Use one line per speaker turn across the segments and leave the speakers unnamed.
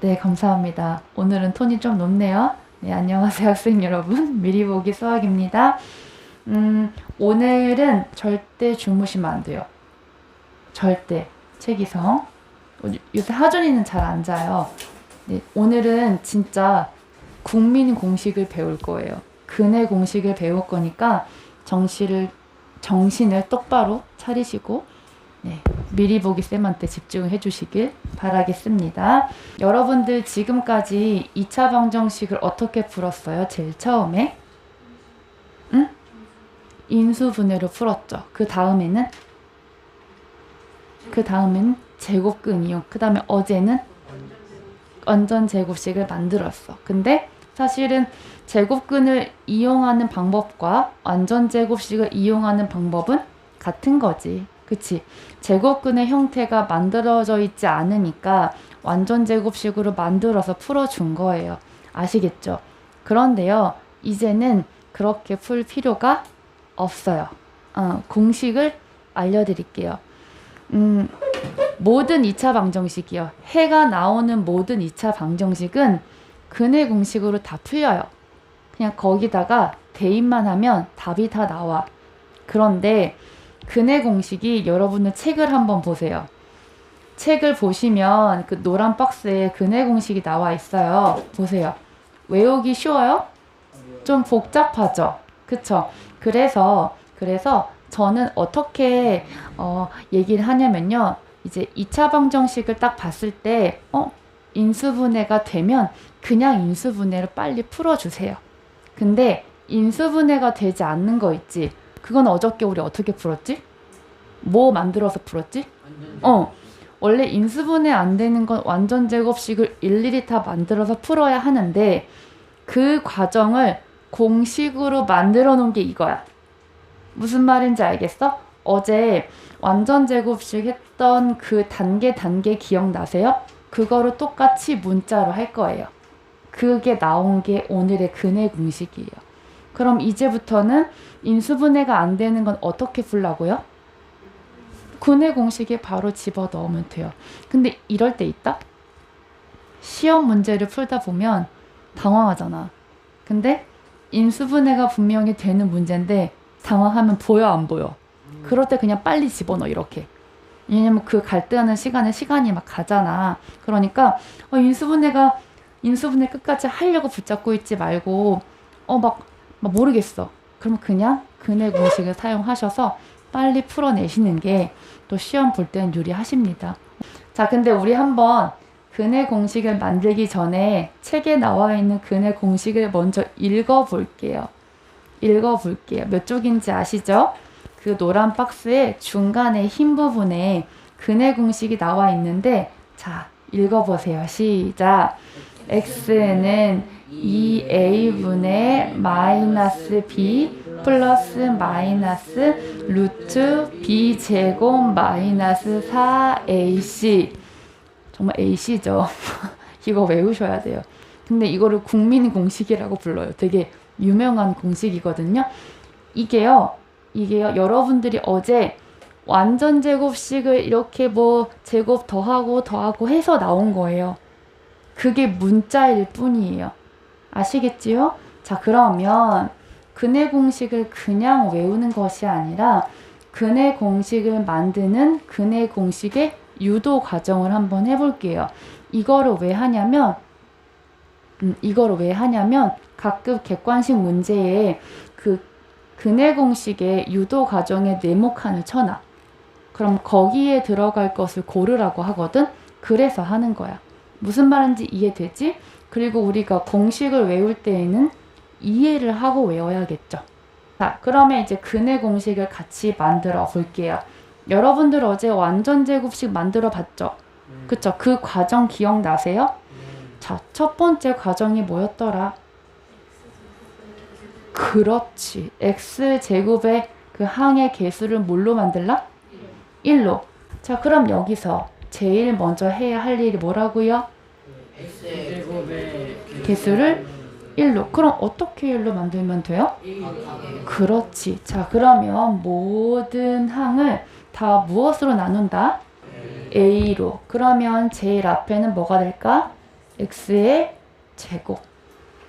네, 감사합니다. 오늘은 톤이 좀 높네요. 네, 안녕하세요, 학생 여러분. 미리 보기 수학입니다. 음, 오늘은 절대 주무시면 안 돼요. 절대. 최기성. 어, 요새 하준이는 잘 안 자요. 네, 오늘은 진짜 국민 공식을 배울 거예요. 근해 공식을 배울 거니까 정신을, 정신을 똑바로 차리시고, 네, 미리 보기 쌤한테 집중해 주시길 바라겠습니다. 여러분들 지금까지 2차 방정식을 어떻게 풀었어요? 제일 처음에? 응? 인수분해로 풀었죠. 그 다음에는? 그 다음에는 제곱근 이용. 그 다음에 어제는 완전 제곱식을 만들었어. 근데 사실은 제곱근을 이용하는 방법과 완전 제곱식을 이용하는 방법은 같은 거지. 그치? 제곱근의 형태가 만들어져 있지 않으니까 완전 제곱식으로 만들어서 풀어준 거예요. 아시겠죠? 그런데요, 이제는 그렇게 풀 필요가 없어요. 어, 공식을 알려드릴게요. 음, 모든 2차 방정식이요. 해가 나오는 모든 2차 방정식은 근해 공식으로 다 풀려요. 그냥 거기다가 대입만 하면 답이 다 나와. 그런데 근해 공식이 여러분은 책을 한번 보세요. 책을 보시면 그 노란 박스에 근해 공식이 나와 있어요. 보세요. 외우기 쉬워요? 좀 복잡하죠? 그쵸? 그래서, 그래서 저는 어떻게, 어, 얘기를 하냐면요. 이제 2차 방정식을 딱 봤을 때, 어? 인수분해가 되면 그냥 인수분해를 빨리 풀어주세요. 근데 인수분해가 되지 않는 거 있지? 그건 어저께 우리 어떻게 풀었지? 뭐 만들어서 풀었지? 어. 원래 인수분해 안 되는 건 완전 제곱식을 일일이 다 만들어서 풀어야 하는데 그 과정을 공식으로 만들어 놓은 게 이거야. 무슨 말인지 알겠어? 어제 완전 제곱식 했던 그 단계 단계 기억나세요? 그거를 똑같이 문자로 할 거예요. 그게 나온 게 오늘의 근해 공식이에요. 그럼 이제부터는 인수분해가 안 되는 건 어떻게 풀라고요? 근해 공식에 바로 집어 넣으면 돼요. 근데 이럴 때 있다? 시험 문제를 풀다 보면 당황하잖아. 근데 인수분해가 분명히 되는 문제인데 당황하면 보여 안 보여? 그럴 때 그냥 빨리 집어넣어 이렇게. 왜냐면 그 갈등하는 시간에 시간이 막 가잖아. 그러니까 어, 인수분해가 인수분해 끝까지 하려고 붙잡고 있지 말고 어막막 모르겠어. 그럼 그냥 근해 공식을 사용하셔서 빨리 풀어내시는 게 또 시험 볼 때는 유리하십니다. 자, 근데 우리 한번 근해 공식을 만들기 전에 책에 나와 있는 근해 공식을 먼저 읽어 볼게요. 읽어 볼게요. 몇 쪽인지 아시죠? 그 노란 박스의 중간에 흰 부분에 근해 공식이 나와 있는데 자, 읽어 보세요. 시작. X는 2a분의 마이너스 b 플러스 마이너스 루트 b 제곱 마이너스 4ac 정말 ac죠. 이거 외우셔야 돼요. 근데 이거를 국민 공식이라고 불러요. 되게 유명한 공식이거든요. 이게요. 이게요. 여러분들이 어제 완전 제곱식을 이렇게 뭐 제곱 더하고 더하고 해서 나온 거예요. 그게 문자일 뿐이에요. 아시겠지요? 자, 그러면 근해 공식을 그냥 외우는 것이 아니라 근해 공식을 만드는 근해 공식의 유도 과정을 한번 해볼게요. 이거를 왜 하냐면, 음, 이거를 왜 하냐면 가끔 객관식 문제에 그 근해 공식의 유도 과정에 네모칸을 쳐놔. 그럼 거기에 들어갈 것을 고르라고 하거든? 그래서 하는 거야. 무슨 말인지 이해되지? 그리고 우리가 공식을 외울 때에는 이해를 하고 외워야겠죠. 자, 그러면 이제 근해 공식을 같이 만들어 볼게요. 여러분들 어제 완전 제곱식 만들어 봤죠? 그쵸? 그 과정 기억나세요? 자, 첫 번째 과정이 뭐였더라? 그렇지. x 제곱의 그 항의 개수를 뭘로 만들라? 1로. 자, 그럼 여기서 제일 먼저 해야 할 일이 뭐라고요? 개수를 1로. 그럼 어떻게 1로 만들면 돼요? 그렇지. 자, 그러면 모든 항을 다 무엇으로 나눈다? a로. 그러면 제일 앞에는 뭐가 될까? x의 제곱.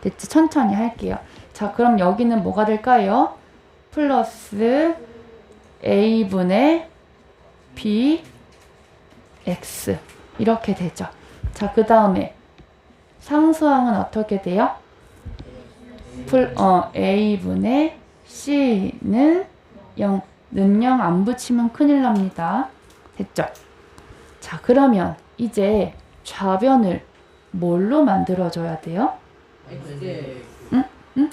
됐지? 천천히 할게요. 자, 그럼 여기는 뭐가 될까요? 플러스 a분의 b x 이렇게 되죠. 자, 그 다음에 상수항은 어떻게 돼요? 풀, 어, a분의 c는 0, 는 0 안 붙이면 큰일 납니다. 됐죠? 자, 그러면 이제 좌변을 뭘로 만들어줘야 돼요? 응? 응?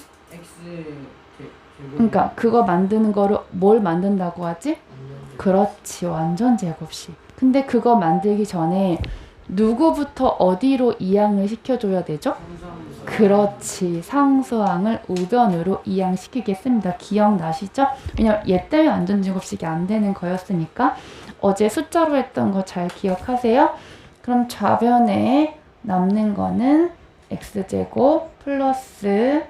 그러니까 그거 만드는 거를 뭘 만든다고 하지? 그렇지, 완전 제곱식. 근데 그거 만들기 전에 누구부터 어디로 이항을 시켜줘야 되죠? 그렇지. 상수항을 우변으로 이항시키겠습니다. 기억나시죠? 왜냐면 얘 때문에 안전제곱식이 안 되는 거였으니까 어제 숫자로 했던 거 잘 기억하세요? 그럼 좌변에 남는 거는 x제곱 플러스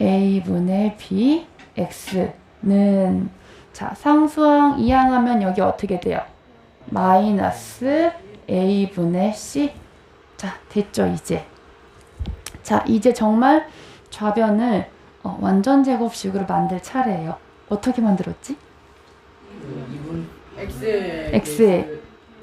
a분의 b x는 자 상수항 이항하면 여기 어떻게 돼요? 마이너스 a분의 c 자 됐죠 이제 자 이제 정말 좌변을 어, 완전 제곱식으로 만들 차례예요 어떻게 만들었지?
그 2분 X
X의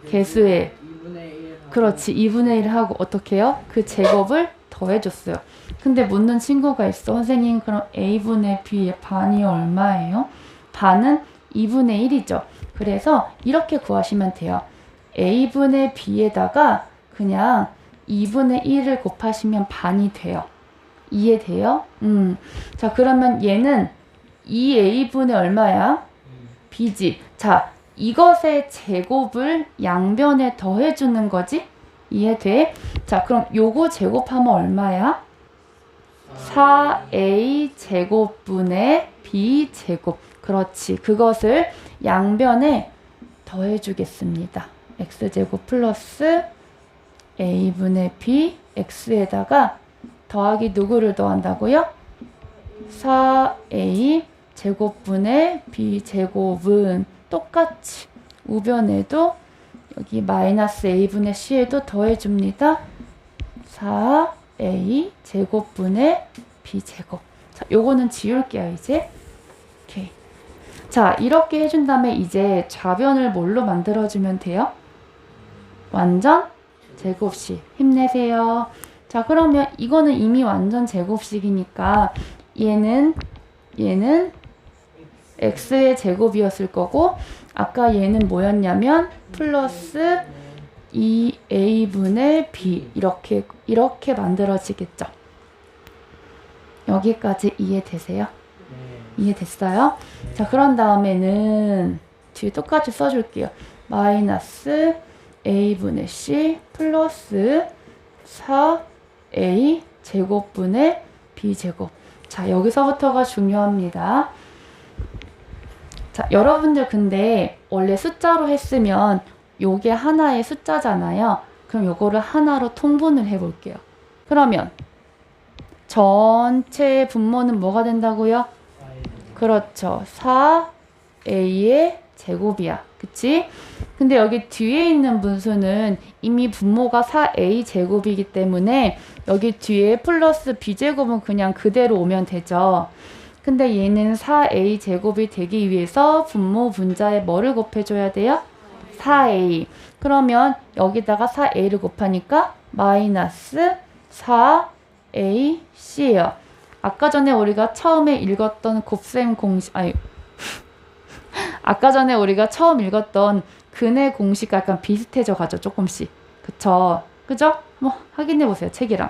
개수의
2분의 1
그렇지 2분의 1 하고 어떻게 해요? 그 제곱을 더해줬어요 근데 묻는 친구가 있어 선생님 그럼 a분의 b의 반이 얼마예요? 반은 2분의 1이죠 그래서 이렇게 구하시면 돼요 a분의 b에다가 그냥 2분의 1을 곱하시면 반이 돼요 이해돼요? 음. 자 그러면 얘는 2a분의 얼마야? b지 자 이것의 제곱을 양변에 더해주는 거지? 이해돼? 자, 그럼 요거 제곱하면 얼마야? 4a 제곱분의 b 제곱. 그렇지. 그것을 양변에 더해주겠습니다. x제곱 플러스 a분의 b x에다가 더하기 누구를 더한다고요? 4a 제곱분의 b 제곱은 똑같이 우변에도 여기 마이너스 a분의 c에도 더해줍니다. 4a 제곱분의 b 제곱. 자, 요거는 지울게요 이제. 자 이렇게 해준 다음에 이제 좌변을 뭘로 만들어주면 돼요? 완전 제곱식. 힘내세요. 자 그러면 이거는 이미 완전 제곱식이니까 얘는 얘는 x의 제곱이었을 거고 아까 얘는 뭐였냐면 플러스 2a분의 b 이렇게 이렇게 만들어지겠죠. 여기까지 이해되세요?
네.
이해됐어요? 자 그런 다음에는 뒤에 똑같이 써줄게요. 마이너스 a분의 c 플러스 4a 제곱분의 b 제곱. 자 여기서부터가 중요합니다. 자, 여러분들 근데 원래 숫자로 했으면 요게 하나의 숫자잖아요. 그럼 요거를 하나로 통분을 해 볼게요. 그러면 전체 분모는 뭐가 된다고요? 그렇죠. 4a의 제곱이야. 그치? 근데 여기 뒤에 있는 분수는 이미 분모가 4a 제곱이기 때문에 여기 뒤에 플러스 b제곱은 그냥 그대로 오면 되죠. 근데 얘는 4a 제곱이 되기 위해서 분모 분자에 뭐를 곱해줘야 돼요? 4a. 그러면 여기다가 4a를 곱하니까 마이너스 4ac예요. 아까 전에 우리가 처음에 읽었던 곱셈 공식, 아니, 아까 전에 우리가 처음 읽었던 근의 공식과 약간 비슷해져 가죠, 조금씩. 그쵸? 그죠? 뭐, 확인해 보세요, 책이랑.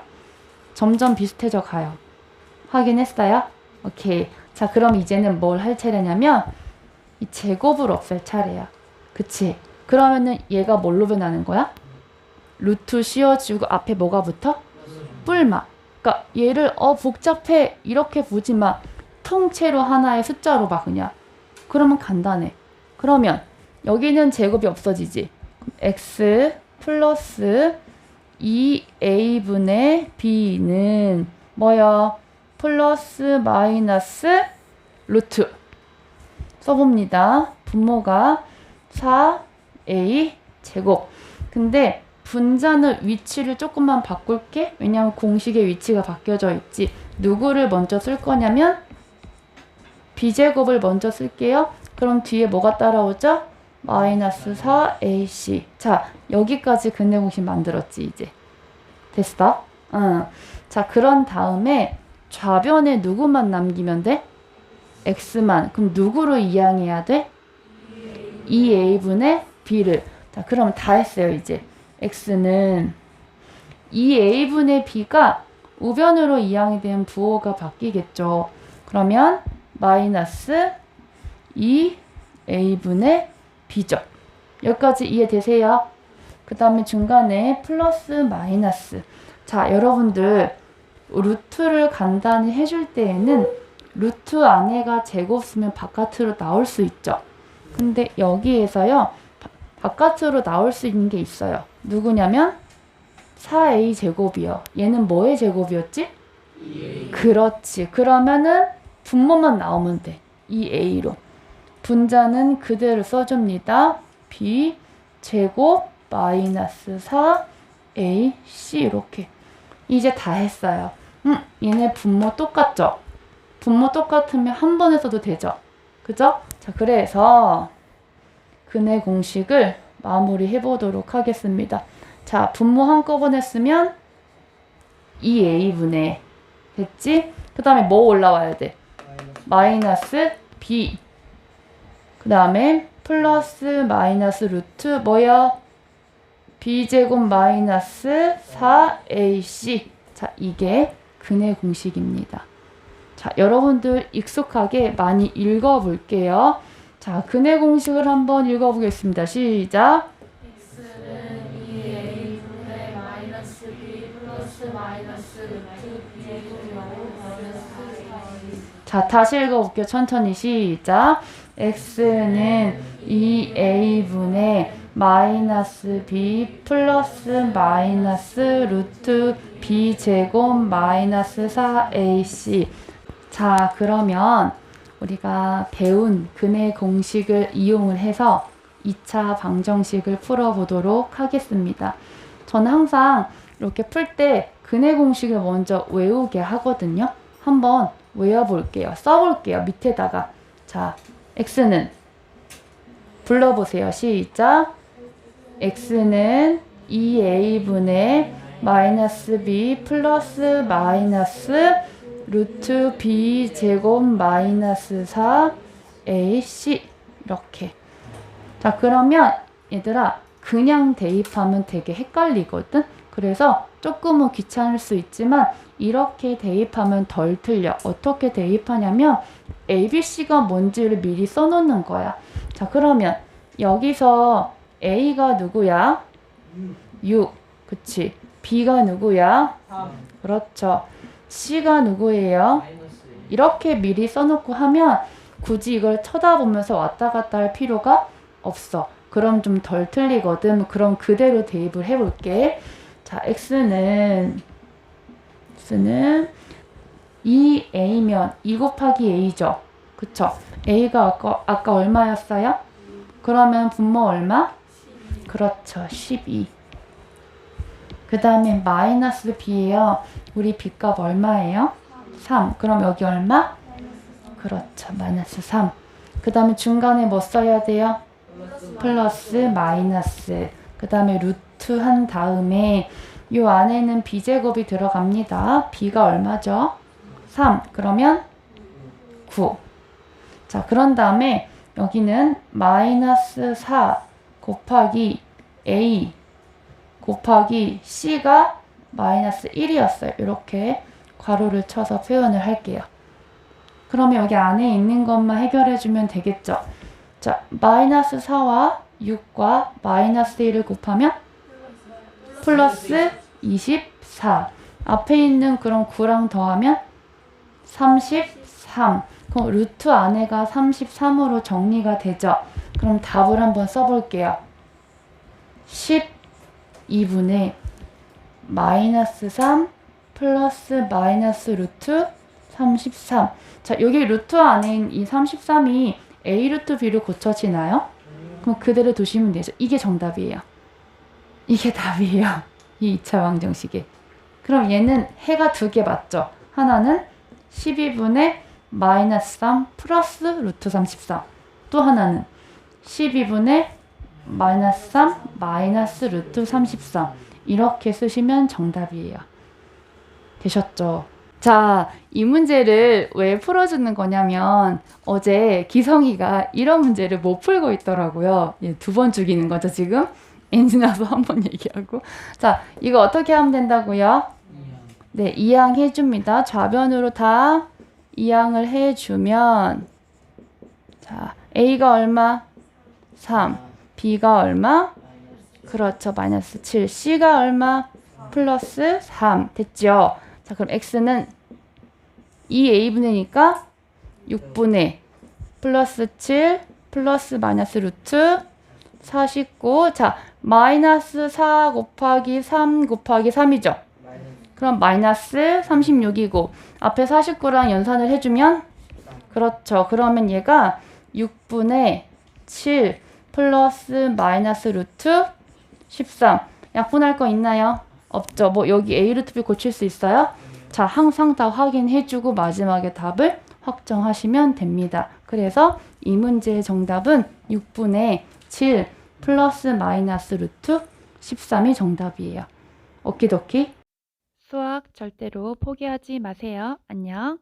점점 비슷해져 가요. 확인했어요? 오케이. 자, 그럼 이제는 뭘 할 차례냐면, 이 제곱을 없앨 차례야. 그치? 그러면은 얘가 뭘로 변하는 거야? 루트 씌워주고 앞에 뭐가 붙어? 뿔마. 그러니까 얘를 어 복잡해 이렇게 보지 마. 통째로 하나의 숫자로 봐 그냥. 그러면 간단해. 그러면 여기는 제곱이 없어지지. x 플러스 2a분의 b는 뭐야? 플러스 마이너스 루트 써봅니다. 분모가 A 제곱. 근데 분자는 위치를 조금만 바꿀게. 왜냐면 공식의 위치가 바뀌어져 있지. 누구를 먼저 쓸 거냐면 B제곱을 먼저 쓸게요. 그럼 뒤에 뭐가 따라오죠? 마이너스 4AC. 자, 여기까지 근해 공식 만들었지, 이제. 됐어? 응. 자, 그런 다음에 좌변에 누구만 남기면 돼? X만. 그럼 누구로 이항해야 돼? 2A분의 B를. 자, 그럼 다 했어요, 이제. X는 2A분의 B가 우변으로 이항이 되면 부호가 바뀌겠죠. 그러면 마이너스 2A분의 B죠. 여기까지 이해되세요? 그 다음에 중간에 플러스 마이너스. 자, 여러분들 루트를 간단히 해줄 때에는 루트 안에가 제곱 쓰면 바깥으로 나올 수 있죠. 근데 여기에서요, 바, 바깥으로 나올 수 있는 게 있어요. 누구냐면 4a 제곱이요. 얘는 뭐의 제곱이었지? 그렇지. 그러면은 분모만 나오면 돼. 2a로. 분자는 그대로 써줍니다. b 제곱 마이너스 4ac 이렇게. 이제 다 했어요. 음, 얘네 분모 똑같죠? 분모 똑같으면 한 번에 써도 되죠? 그죠? 자, 그래서 근해 공식을 마무리해 보도록 하겠습니다. 자, 분모 한꺼번에 쓰면 2a분의 됐지? 그 다음에 뭐 올라와야 돼? 마이너스 b 그 다음에 플러스 마이너스 루트 뭐야? b제곱 마이너스 4ac 자 이게 근해 공식입니다. 자 여러분들 익숙하게 많이 읽어볼게요. 자 근해 공식을 한번 읽어보겠습니다. 시작.
x는 2a분의 마이너스 b 플러스 마이너스 루트 b제곱 마이너스 4a
자, 다시 읽어볼게요. 천천히 시작. x는 2a분의 마이너스 b 플러스 마이너스 루트 b 제곱 마이너스 4ac. 자, 그러면 우리가 배운 근해 공식을 이용을 해서 2차 방정식을 풀어보도록 하겠습니다. 저는 항상 이렇게 풀 때 근해 공식을 먼저 외우게 하거든요. 한번 외워볼게요. 써볼게요. 밑에다가. 자, x는 불러보세요. 시작. x는 2a분의 마이너스 b 플러스 마이너스 루트 b 제곱 마이너스 4ac 이렇게. 자, 그러면 얘들아 그냥 대입하면 되게 헷갈리거든. 그래서 조금은 귀찮을 수 있지만 이렇게 대입하면 덜 틀려. 어떻게 대입하냐면 ABC가 뭔지를 미리 써놓는 거야. 자, 그러면 여기서 A가 누구야? 6. 그치. B가 누구야?
3
그렇죠. C가 누구예요? 이렇게 미리 써놓고 하면 굳이 이걸 쳐다보면서 왔다 갔다 할 필요가 없어. 그럼 좀 덜 틀리거든. 그럼 그대로 대입을 해볼게. 자, x는 x는 2a면 2 곱하기 a죠. 그쵸? a가 아까, 아까 얼마였어요? 그러면 분모 얼마? 그렇죠. 12. 그 다음에 마이너스 b예요. 우리 b값 얼마예요? 3. 그럼 여기 얼마? 그렇죠. 마이너스 3. 그 다음에 중간에 뭐 써야 돼요? 플러스 마이너스. 그 다음에 루트 한 다음에 요 안에는 b제곱이 들어갑니다. b가 얼마죠? 3. 그러면 9. 자, 그런 다음에 여기는 마이너스 4 곱하기 a 곱하기 c가 마이너스 1이었어요. 이렇게 괄호를 쳐서 표현을 할게요. 그러면 여기 안에 있는 것만 해결해주면 되겠죠. 자, 마이너스 4와 6과 마이너스 1을 곱하면 플러스 24. 앞에 있는 그런 9랑 더하면 33. 그럼 루트 안에가 33으로 정리가 되죠. 그럼 답을 한번 써볼게요. 12분의 마이너스 3 플러스 마이너스 루트 33. 자, 여기 루트 있는 이 33이 A 루트 B로 고쳐지나요? 그럼 그대로 두시면 되죠. 이게 정답이에요. 이게 답이에요. 이 2차 방정식에. 그럼 얘는 해가 두 개 맞죠? 하나는 12분의 마이너스 3 플러스 루트 33. 또 하나는 12분의 마이너스 3 마이너스 루트 33. 이렇게 쓰시면 정답이에요. 되셨죠? 자, 이 문제를 왜 풀어주는 거냐면 어제 기성이가 이런 문제를 못 풀고 있더라고요. 예, 두번 죽이는 거죠, 지금? 엔지나서 한 번 얘기하고. 자, 이거 어떻게 하면 된다고요? 네, 이항 해줍니다. 좌변으로 다 이항을 해주면 자, A가 얼마? 3. B가 얼마? 그렇죠. 마이너스 7. C가 얼마? 플러스 3. 됐죠? 자, 그럼 X는 2A분의니까 6분의 플러스 7 플러스 마이너스 루트 49. 자, 마이너스 4 곱하기 3 곱하기 3이죠. 그럼 마이너스 36이고 앞에 49랑 연산을 해주면 그렇죠. 그러면 얘가 6분의 7 플러스 마이너스 루트 13 약분할 거 있나요? 없죠. 뭐 여기 A 루트 B 고칠 수 있어요? 자, 항상 다 확인해주고 마지막에 답을 확정하시면 됩니다. 그래서 이 문제의 정답은 6분의 7 플러스 마이너스 루트 13이 정답이에요. 오키도키. 수학 절대로 포기하지 마세요. 안녕.